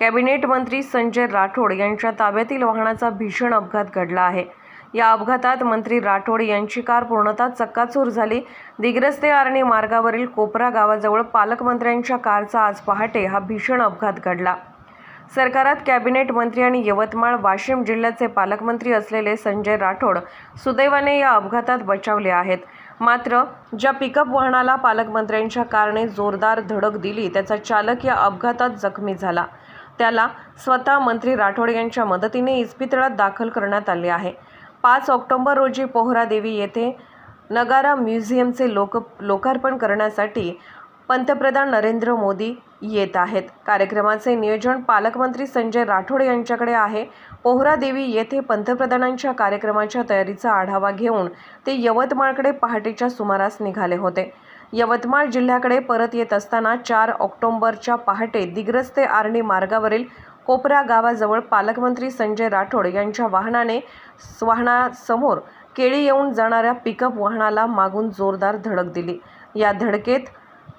Cabinet मंत्री संजय राठोड यांच्या ताब्यातील वाहनाचा भीषण अपघात घडला आहे. या अपघातात मंत्री राठोड यांची कार पूर्णतः चक्काचूर झाली. दिग्रस्ते आर्णी मार्गावरील कोपरा गावाजवळ पालकमंत्र्यांच्या कारचा आज पहाटे हा भीषण अपघात घडला. सरकारात कॅबिनेट मंत्री आणि यवतमाळ वाशिम जिल्ह्याचे पालकमंत्री असलेले संजय राठोड सुदैवाने या अपघातात बचावले आहेत. मात्र ज्या पिकअप वाहनाला पालकमंत्र्यांच्या कारने जोरदार धडक दिली त्याचा चालक या अपघातात जखमी झाला. त्याला स्वतः मंत्री राठोड यांच्या मदतीने इस्पितळात दाखल करण्यात आले आहे. पाच ऑक्टोबर रोजी पोहरादेवी येथे नगारा म्युझियमचे लोक लोकार्पण करण्यासाठी पंतप्रधान नरेंद्र मोदी येत आहेत. कार्यक्रमाचे नियोजन पालकमंत्री संजय राठोड यांच्याकडे आहे. पोहरादेवी येथे पंतप्रधानांच्या कार्यक्रमाच्या तयारीचा आढावा घेऊन ते यवतमाळकडे पहाटेच्या सुमारास निघाले होते. यवतमाळ जिल्ह्याकडे परत येत असताना चार ऑक्टोंबरच्या पहाटे दिग्रस्ते आर्णी मार्गावरील कोपरा गावाजवळ पालकमंत्री संजय राठोड यांच्या वाहनाने वाहनासमोर केळी येऊन जाणाऱ्या पिकअप वाहनाला मागून जोरदार धडक दिली. या धडकेत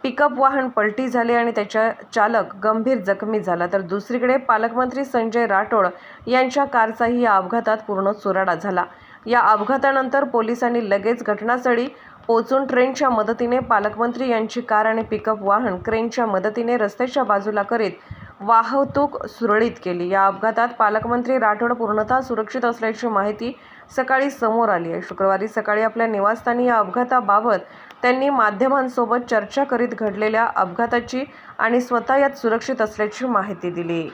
पिकअप वाहन पलटी झाले आणि त्याच्या चालक गंभीर जखमी झाला. तर दुसरीकडे पालकमंत्री संजय राठोड यांच्या कारचाही या अपघातात पूर्ण चुराडा झाला. या अपघातानंतर पोलिसांनी लगेच घटनास्थळी पोचून ट्रेनच्या मदतीने पालकमंत्री यांची कार आणि पिकअप वाहन क्रेनच्या मदतीने रस्त्याच्या बाजूला करीत वाहतूक सुरळीत केली. या अपघातात पालकमंत्री राठोड पूर्णतः सुरक्षित असल्याची माहिती सकाळी समोर आली आहे. शुक्रवारी सकाळी आपल्या निवासस्थानी या अपघाताबाबत त्यांनी माध्यमांसोबत चर्चा करीत घडलेल्या अपघाताची आणि स्वतः यात सुरक्षित असल्याची माहिती दिली.